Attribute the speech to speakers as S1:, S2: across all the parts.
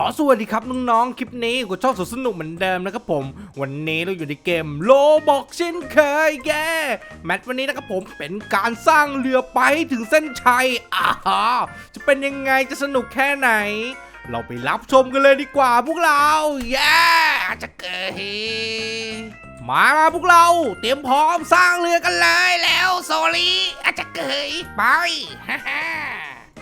S1: ก็สวัสดีครับน้องๆ คลิปนี้กูชอบสนุกเหมือนเดิมนะครับผม วันนี้เราอยู่ในเกมโลบอกเช่นเคยแกแมตช์วันนี้นะครับผมเป็นการสร้างเรือไปให้ถึงเส้นชัยอ่าจะเป็นยังไงจะสนุกแค่ไหน เราไปรับชมกันเลยดีกว่าพวกเราเย้จะเกิดมามาพวกเราเตรียมพร้อมสร้างเรือกันเลยแล้วโซลีอาจจะเกยไปฮ่าฮ่า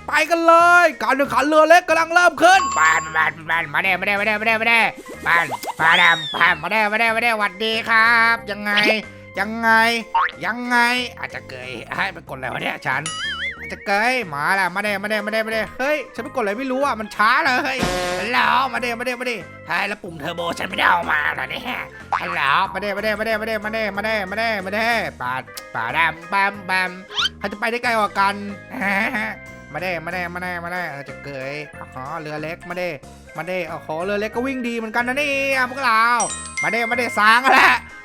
S1: ไปกันเลย การแข่งขันเรือเล็กกำลังเริ่มขึ้น
S2: ปานปานปานมาเด้มาเด้มาเด้มาเด้มาเด้ปานปานดำปานมาเด้มาเด้มาเด้หวัดดีครับ ยังไง ยังไง ยังไง อาจจะเกยให้ไปกดอะไรวะเนี่ยฉันอาจจะเกยมาละมาเด้มาเด้มาเด้มาเด้
S1: เฮ้ยฉันไปกดอะไรไม่รู้อะมันช้าเลย
S2: แล้วมาเด้มาเด้มาเด้เฮ้ยแล้วปุ่มเทอร์โบฉันไม่ได้เอามาเหรอเนี่ยฮัลโหลมาเด้มาเด้มาเด้มาเด้มาเด้มาเด้มาเด้มาเด้ปาดปาดำบัมบัม
S1: ใครจะไปได้ไกลกว่ากัน
S2: มาเด้มาเด้มาเด้มาเด้อาจะเกย
S1: อ๋อเรือเล็กมาเด้มาเด้โอ้โหเรือเล็กก็วิ่งดีเหมือนกันนะนี่พวกเรา
S2: มาเด้มาเด้สางอะไร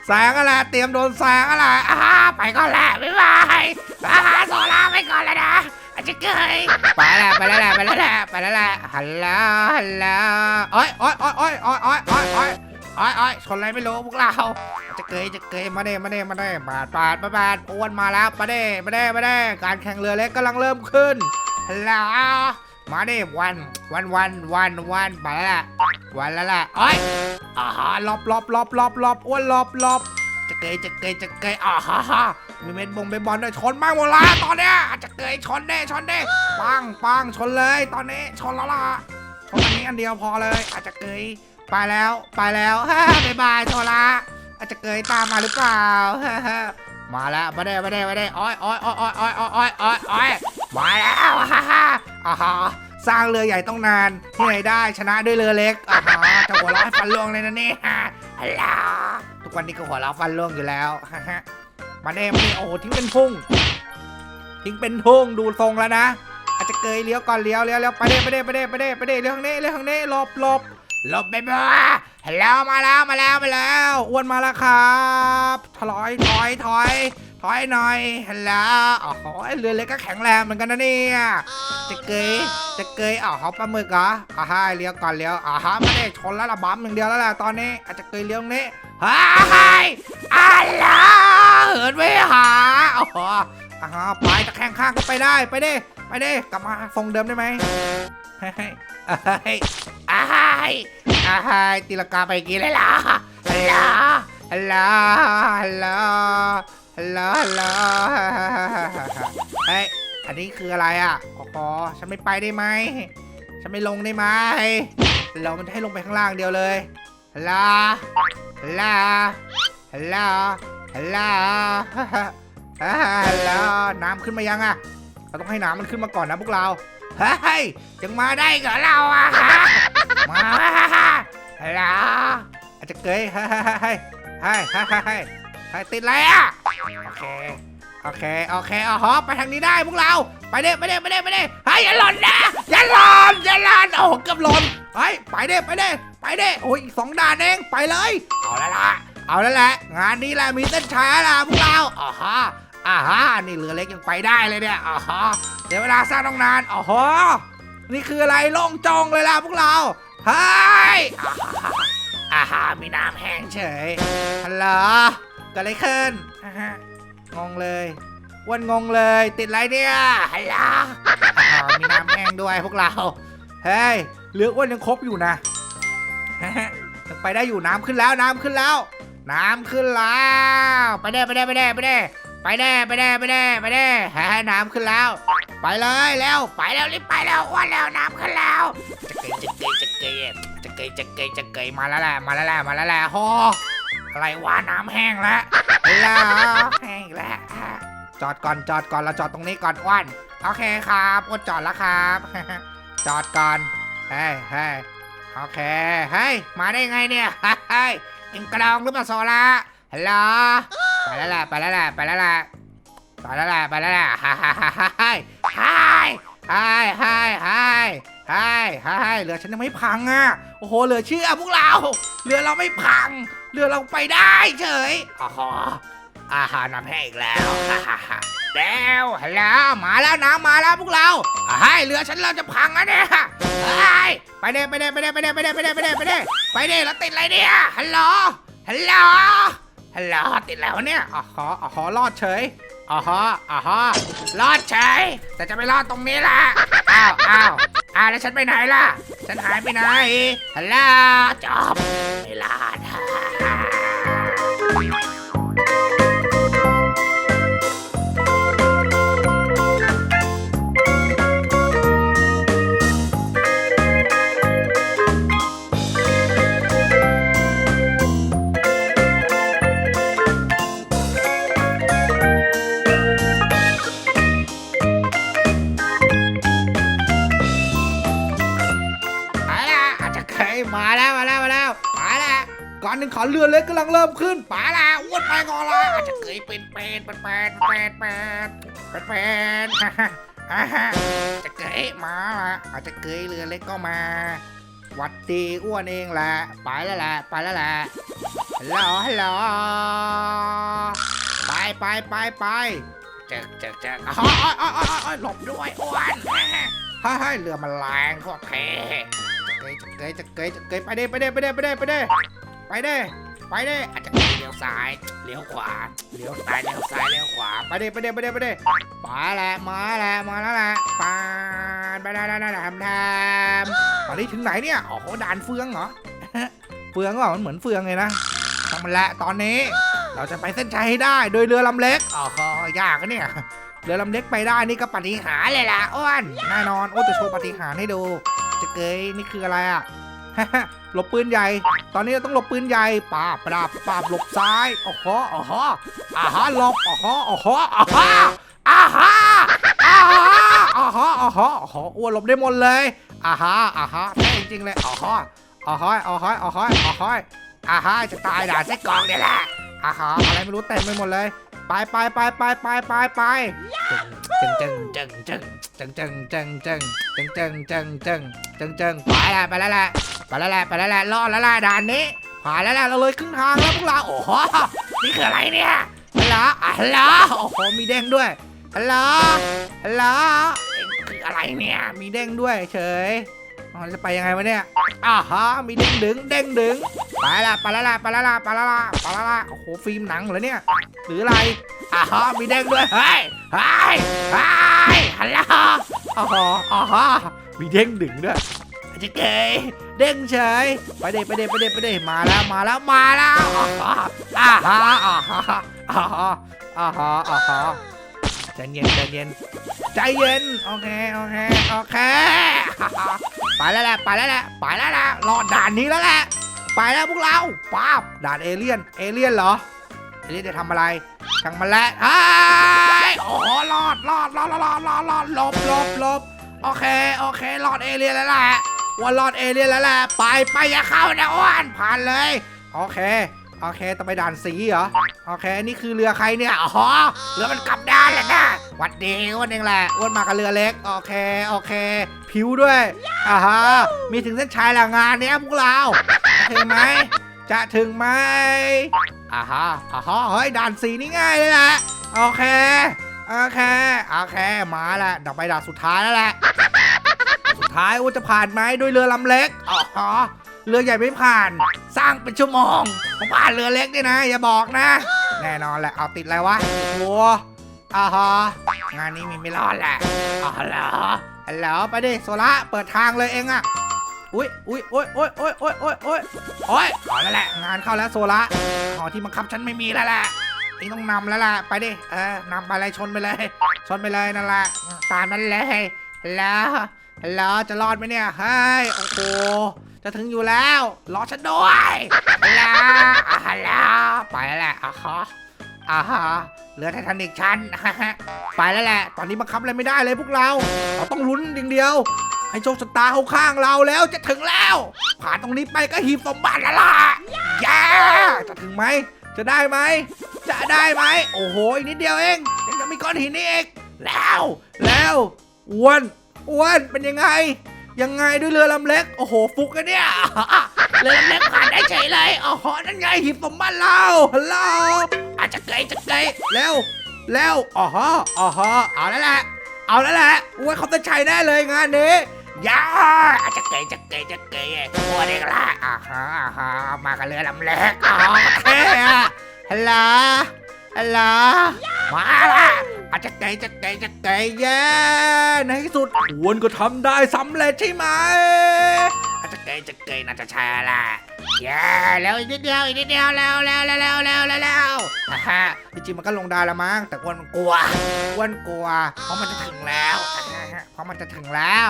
S2: แสงอะไรเตรียมโดนแสงอะไรอ่าไปก่อนแหละบ๊ายบายอ่าโซล่าไปก่อนเลยนะอาจจะเกยไปแล้วไปแล้วแหละไปแล้วแหละไปแล้วแหละฮัลโหลฮัลโหลโอ้ยโอ้ยโอ้ยโอ้ยโอ้ยโอ้ยโอ้ยโอ้ยโอ้ยโอ้ยชนอะไรไม่รู้พวกเรา จะเกยจะเกยมาเด้มาเด้มาเด้บาดบาดบาดบาดอ้วนมาแล้วมาเด้มาเด้มาเด้การแข่งเรือเล็กกำลังเริ่มขึ้น ฮัลโหลมาดิวันวันวันวันวันไปละวันล้ละไอ้
S1: อ่าฮะลบลบลบลบลบอ้วนลบลบ
S2: จะเกยจะเกยจะเกยอ่าฮะฮะมีเม็ดบงเม็บอลด้วยชนมากหมดละตอนเนี้ยจะเกยชนได้ชนได้ปังปังชนเลย ตอนนี้ชนแล้วล่ะชนอันนี้อันเดียวพอเลย อาจจะเกยไปแล้วไปแล้วฮ่าบายบายชนละอาจจะเกยตามมาหรือเปล่าฮ่ามาแล้วมาได้มาได้มาได้อ้อยอ้อยอ้อยอ้อยอ้อยอ้อยอ้อย มาแล้วฮ่าฮ่าอ่าฮะสร้างเรือใหญ่ต้องนานที่ไหนได้ชนะด้วยเรือเล็กอ่าฮะจะหัวเราะฟันล่วงเลยนะเนี่ยฮัลโหลทุกวันนี้ก็หัวเราะฟันร่วงอยู่แล้วฮะฮะมาเน่มาเน่โอ้ทิ้งเป็นพุ่ง
S1: ทิ้งเป็นทุ่งดูทรงแล้วนะ
S2: อาจจะเกยเลี้ยวก่อนเลี้ยวเลี้ยวเลี้ยวไปเด้ไปเด้ไปเด้ไปเด้ไปเด้เลี้ยวทางนี้เลี้ยวทางนี้หลบหลบหลบไปบ้าฮัลโหลมาแล้วมาแล้วมาแล้ว
S1: อ้วนมาแล้วครับ
S2: ถอยถอยถอย ถอยหน่อยฮัลโหลโอ้โหเรือเล็กก็แข็งแรงเหมือนกันนะเนี่ยจะเกยจะเกยอ๋อเขาปลาหมึกเหรออ่าฮะเลี้ยวก่อนเลี้ยวอ่าฮะไม่ได้ชนแล้วละบัมอย่างเดียวแล้วแหละตอนนี้อาจจะเกยเลี้ยวตรงนี้เฮ้ยอะไรเหินไปหาโอ้โหอ่าไปตะแคงข้างก็ไปได้ไปดิไปดิกลับมาทรงเดิมได้ไหมเฮ้ยเฮ้ยเฮ้ยอ้ายอ้ายตีลงกาไปกี่เลยล่ะฮัลโหลฮัลโหลฮัลโหล ฮัลโหลฮัลโหลเฮ้ยอันนี้คืออะไรอะโอ้โหฉันไม่ไปได้ไหมฉันไม่ลงได้ไหมเรามันจะให้ลงไปข้างล่างเดียวเลยฮัลโหลฮัลโหลฮัลโหลฮัลโหลอ่าแล้วน้ำขึ้นมายังอะเราต้องให้น้ำมันขึ้นมาก่อนนะพวกเราเฮ้ยจึงมาได้เหรอเราอะฮะมาแล้วอาจจะเกยเฮ้ยเฮ้ยเฮ้ย เฮ้ยเฮ้ยเฮ้ยเฮ้ยติดอะไรอะโอเคโอเคโอเคเอาฮอไปทางนี้ได้พวกเราไปเด้ไปเด้ไปเด้ไปเด้เฮ้ยอย่าหล่นนะอย่าหล่นอย่าหล่นโอ้โหเกือบหล่นเฮ้ยไปเด้ไปเด้ไปเด้โอ้ยสองด่านเองไปเลยเอาล้วล่ะเอาแล้วแหละงานนี้แหละมีเส้นชัยแล้วล่ะพวกเราอ๋อฮะอ่าฮะนี่เรือเล็กยังไปได้เลยเนี่ยอ่าฮะเดี๋ยวเวลาสร้างต้องนานอ๋อฮะนี่คืออะไรโล่งจองเลยล่ะพวกเราเฮ้ยอ่าฮะมีน้ำแห้งเฉยฮัลโหล กิดอะไรขึ้นงงเลยวันงงเลยติดไรเนี่ยฮัลโหลมีน้ำแห้งด้วยพวกเรา
S1: เฮ้ยเรืออ้วนยังครบอยู่นะ
S2: ยัไปได้อยู่น้ำขึ้นแล้วน้ำขึ้นแล้ว น้ำขึ้นแล้ว ไปได้ไปได้ไปได้ไปได้ไปได้ไปได้ไปแน่ไปแน่หาน้ำขึ้นแล้ว ไปเลยแล้วไปแล้วรีบไปแล้วอ้วนแล้วน้ำขึ้นแล้วจะเกยจะเกยจะเกยจะเกยจะเกยจะเกยมาแล้วแหละมาแล้วแหละมาแล้วแหละฮอ อะไรว่าน้ำแห้งแล้วแล้วแห้งแล้วจอดก่อนจอดก่อนเราจอดตรงนี้ก่อนอ้วนโอเคครับอ้วนจอดแล้วครับ จอดก่อนเฮ้ยเฮ้ยโอเคเฮ้ยมาได้ไงเนี่ยเฮ้ยอิงกลองหรือเปล่าโซล่าฮัลโหลไปแล้วล่ะไปแล้วล่ะไปแล้วล่ะไปแล้วล่ะไปแล้วล่ะฮ่าฮ่าฮ่าฮ่าฮ่าฮ่าฮ่าใช่ใช่เรือฉันยังไม่พังอะ โอ้โห เหลือเชื่อพวกเราเหลือเราไม่พัง เรือเราไปได้เฉยอ๋ออาหารนำแห้งอีกแล้วเดวฮัลโหลมาแล้วน้ำมาแล้วพวกเราให้เรือฉันเริ่มจะพังแล้วเนี่ยไปเด้ไปเด้ไปเด้ไปเด้ไปเด้ไปเด้ไปเด้ไปเด้ไปเด้แล้วติดอะไรเนี่ยฮัลโหลฮัลโหลฮัลโหลติดแล้วเนี่ยอ๋ออ๋อรอดเฉยอ๋ออ๋อรอดเฉยแต่จะไม่รอดตรงนี้ล่ะอ้าวอ้าว อ้าแล้วฉันไปไหนล่ะ ฉันหายไปไหนฮัลโหลจบไม่ลาด
S1: การแข่งขันเรือเล็กกำลังเริ่มขึ้น
S2: มาล้วอ้วนไปก่อนละอาจจะเคยเป็นเป็นเป็นเป็นเป็นเป็นเป็นเป็นฮ่าฮ่าฮ่าฮ่าจะเคยมาละอาจจะเคยเรือเล็กก็มาหวัดดีอ้วนเองแหละไปแล้วแหละไปแล้วแหละฮัลโหลฮัลโหลไปไปไปไปเจอเจอเจออ๋ออ๋ออ๋ออ๋ออ๋อหลบด้วยอ้วนฮ่าฮ่าเรือมันแรงโคตรเท่จะเกยจะเกยจะเกยจะเกยไปเด้ไปเด้ไปเด้ไปเด้ไปเด้ ไปเด้ไปเด้อาจจะเลี้ยวซ้ายเลี้ยวขวาเลี้ยวซ้ายเลี้ยวซ้ายเลี้ยวขวาไปเด้ไปเด้ไปเด้ไปเด้มาแล้วมาแล้วมาแล้วแหละปานไปได้ได้ได้ทำทำตอนนี้ถึงไหนเนี่ยอ๋อด่านเฟืองเหรอเฟืองก็มันเหมือนเฟืองเลยนะทำมันแหละตอนนี้ เราจะไปเส้นชัยให้ได้โดยเรือลำเล็กอ๋อยากเนี่ยเรือลำเล็กไปได้นี่ก็ปฏิหารเลยล่ะอ้วนแน่นอนโอ้จะโชว์ปฏิหารให้ดูจะเกยนี่คืออะไรอะ หลบปืนใหญ่ ตอนนี้เราต้องหลบปืนใหญ่ปราบปราบปราบหลบซ้ายโอ้โหโอ้โหอ่าฮะหลบโอ้โหโอ้โหอ่าฮะอ่าฮะอ่าฮะอ่าฮะอ่าฮะโอ้โหอ้วนหลบได้หมดเลยอ่าฮะอ่าฮะแม่จริงเลยอ่าฮะอ่าฮะอ่าฮะอ่าฮะอ่าฮะอ่าฮะจะตายด่าไส้กรอกเนี่ยแหละอ่าฮะอะไรไม่รู้เต็มไปหมดเลย ไปไปไปไปไปไปไป จังจังจังจังจังจังจังจังจังจังจังจังจังจึงไปละไปละละไปละละไปละละรอดละละด่านนี้ผ่านแล้วละเราเลยครึ่งทางแล้วพวกเราโอ้โหนี่คืออะไรเนี่ยฮัลโหลอะฮัลโหลโอ้โหมีแดงด้วยฮัลโหลฮัลโหลคืออะไรเนี่ยมีแดงด้วยเฉย อ๋อจะไปยังไงวะเนี่ยอ่าฮะมีเด้งดึงเด้งดึงไปละไปล้วละไปล้วละไปล้วละไปล้วละโอ้โหฟิล์มหนังเหรอเนี่ยหรืออะไรอ่าฮะมีเด้งด้วยเฮ้ยเฮ้ยเฮ้ยฮัลโหลอ๋อฮะอ๋อฮะมีเด้งดึงด้วยจะเกยเด้งเฉยไปเด้ไปเด้ไปเด้ไปเด้มาแล้วมาแล้วมาแล้วอ่าฮะอ่าฮะอ่าฮะอ่าฮะอ่าฮะใจเย็นใจเย็นใจเย็นโอเคโอเคโอเค ไปแล้วแหละไปแล้วแหละไปแล้วแหละรอดด่านนี้แล้วแหละ ไปแล้วพวกเราป้าบด่านเอเลี่ยนเอเลี่ยนเหรอเอเลี่ยนจะทำอะไรช่างมันแล้วโอ้โอดรอดรอดรอดรอดรอดรอดหลบหลบหลบโอเคโอเครอดเอเลี่ยนแล้วแหละว่ารอดเอเลี่ยนแล้วแหละไปไปอย่าเข้านะอ้วนผ่านเลยโอเค โอเคต้องไปด่านสีเหรอ โอเค นี่คือเรือใครเนี่ย อ๋อ เรือมันกลับด้านแหละนะหวัดดีอ้วนเองแหละอ้วนมากับเรือเล็ก โอเค โอเค ผิวด้วย อ่าฮะ มีถึงเส้นชัยและงานเนี้ยพวกเราโอเคไหม จะถึงไหมอ่าฮะอ่าฮะเฮ้ย ด่านสีนี่ง่ายเลยแหละ โอเค โอเค โอเค มาแล้วดี๋ยวไปด่านสุดท้ายแล้วแหละ สุดท้ายว่าจะผ่านไหมด้วยเรือลำเล็ก อ๋อ เรือใหญ่ไม่ผ่าน สร้างเป็นชั่วโมงผมผ่านเรือเล็กนี่นะ อย่าบอกนะ แน่นอนแหละเอาติดอะไรวะโอ้อ่าฮะงานนี้มีไม่รอดแหละอ๋อเหรอฮัลโหลไปดิโซล่าเปิดทางเลยเองอะอุ้ยอุ้ยโอ้ยโอ้ยโอ้ยโอ้ยโอ้ยโอ้ยโอ้ยเอแล้วแหละ งานเข้าแล้วโซล่าหอที่บังคับฉันไม่มีแล้วแหละเองต้องนำแล้วล่ะ ไปดิ เออนำไปเลยชนไปเลย ชนไปเลยนั่นแหละ ตามนั้นเลยแล้วแล้วจะรอดไหมเนี่ย เฮ้ย โอ้โห จะถึงอยู่แล้ว รอฉันด้วยแล้วอ่าแล้วไปแล้วแหละอะฮะอ่าฮะเรือไททานิกฉันไปแล้วแหละ ตอนนี้บังคับอะไรไม่ได้เลยพวกเรา เราต้องลุ้นอย่างเดียว ให้โชคชะตาเข้าข้างเราแล้วจะถึงแล้ว ผ่านตรงนี้ไปก็หีบสมบัติแล้วล่ะแย่จะถึงไหม จะได้ไหม จะได้ไหม โอ้โห อีกนิดเดียวเองยังจะมีก้อนหินนี่เองแล้วแล้วอ้วนอ้วนเป็นยังไง ยังไงด้วยเรือลำเล็ก โอ้โห ฟุกกันเนี่ย เรือลำเล็กผ่านได้เฉยเลยโอ้โหนั่นไงหีบสมบัติเราฮัลโหลอาจจะเกยจะเกยแล้วแล้วอ๋อฮะอ๋อฮะเอาแล้วแหละ เอาแล้วแหละอ้วนเขาจะใช้แน่เลยงานนี้ยาอาจจะเกยจะเกยจะเกยตัวเด็กละอ่าฮะอ่าฮะมากันเรือลำเล็กอ๋อเท่ะฮัลโหลฮัลโหลมาละอาจจะเกยจะเกยจะเกยเย้ใน อ้วนก็ทำได้สำเร็จใช่ไหมอาจจะเกยจะเกยน่าจะใช่ละเย้แล้วอีกนิดเดียวอีกนิดเดียวแล้วแล้วแล้วแล้วแล้วแล้วแล้วอ่าฮะจริงๆมันก็ลงได้ละมั้งแต่อ้วนมันกลัวอ้วนกลัว เพราะมันจะถึงแล้วเพราะมันจะถึงแล้ว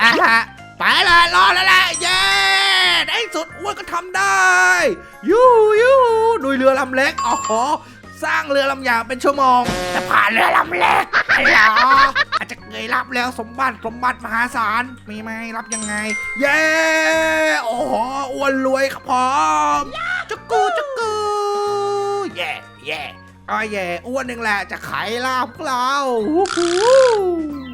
S2: อะฮะไปเลยรอแล้วแหละเย้ในที่สุดอ้วนก็ทำได้ยูยูโดยเรือลำเล็กอ๋อสร้างเรือลำใหญ่เป็นชั่วโมง จะผ่านเรือลำเล็กเหรออาจจะ เคยรับแล้วสมบัติสมบัติมหาศาลมีไหมรับยังไง เย้โอ้โหอ้วนรวยครับผมจุกกูจุกกูเย่เย่อ๋อแย่อ้วนหนึ่งแหละจะไขลาบเราวู้ฮู้